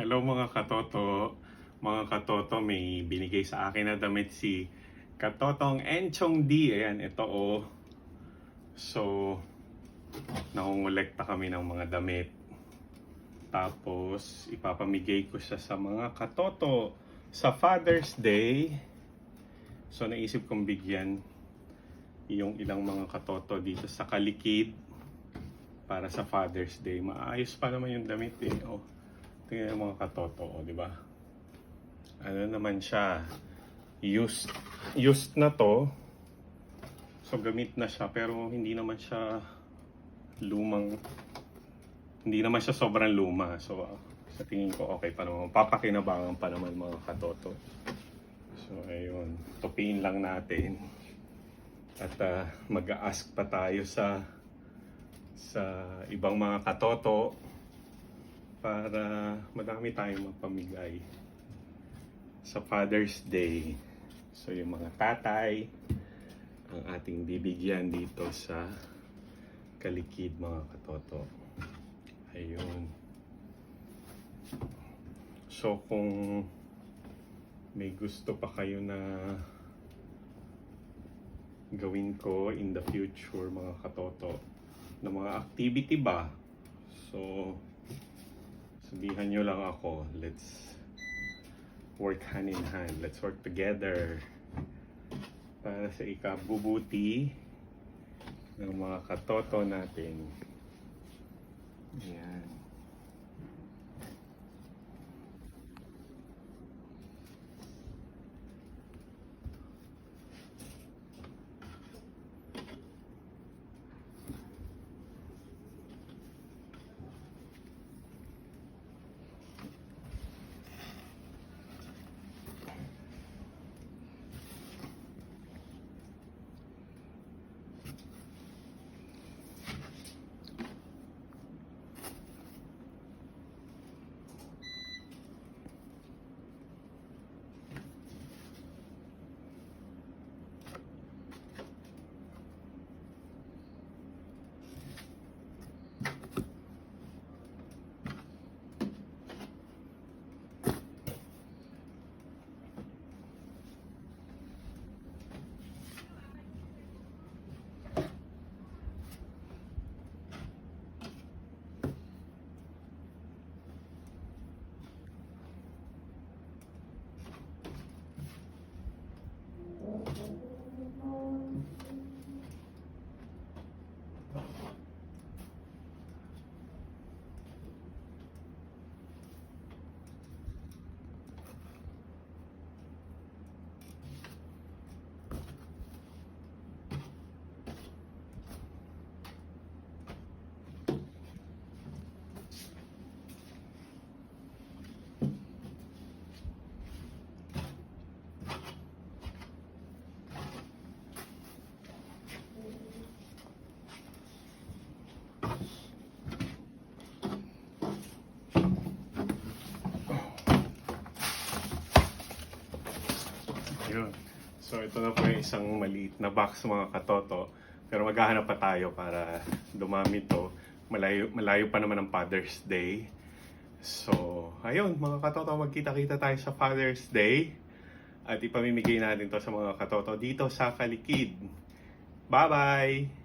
Hello mga katoto. Mga katoto, may binigay sa akin na damit si Katotong Enchong D. Ayan, ito oh. So, nangungulekta kami ng mga damit. Tapos, ipapamigay ko siya sa mga katoto sa Father's Day. So, naisip kong bigyan yung ilang mga katoto dito sa Kalikid para sa Father's Day. Maayos pa naman yung damit eh. Oh, tingnan yung mga katoto, oh, di ba? Ano naman siya? Used, used na to. So gamit na siya pero hindi naman siya lumang hindi naman siya sobrang luma. So ah, sa tingin ko okay pa naman. Papakinabangan pa naman mga katoto. So ayun, tupiin lang natin. At ah, mag-ask pa tayo sa sa ibang mga katoto para madami tayong magpamigay sa Father's Day. So yung mga tatay ang ating bibigyan dito sa Kalikid mga katoto. Ayun. So kung may gusto pa kayo na gawin ko in the future mga katoto na mga activity ba so sabihan nyo lang ako let's work hand in hand. Let's work together para sa ikabubuti ng mga katoto natin. Yan Yun. So ito na po yung isang maliit na box mga katoto. Pero maghahanap pa tayo para dumami to. Malayo, malayo pa naman ang Father's Day. So, ayun mga katoto, magkita-kita tayo sa Father's Day. At ipamimigay natin to sa mga katoto dito sa Kalikid. Bye-bye!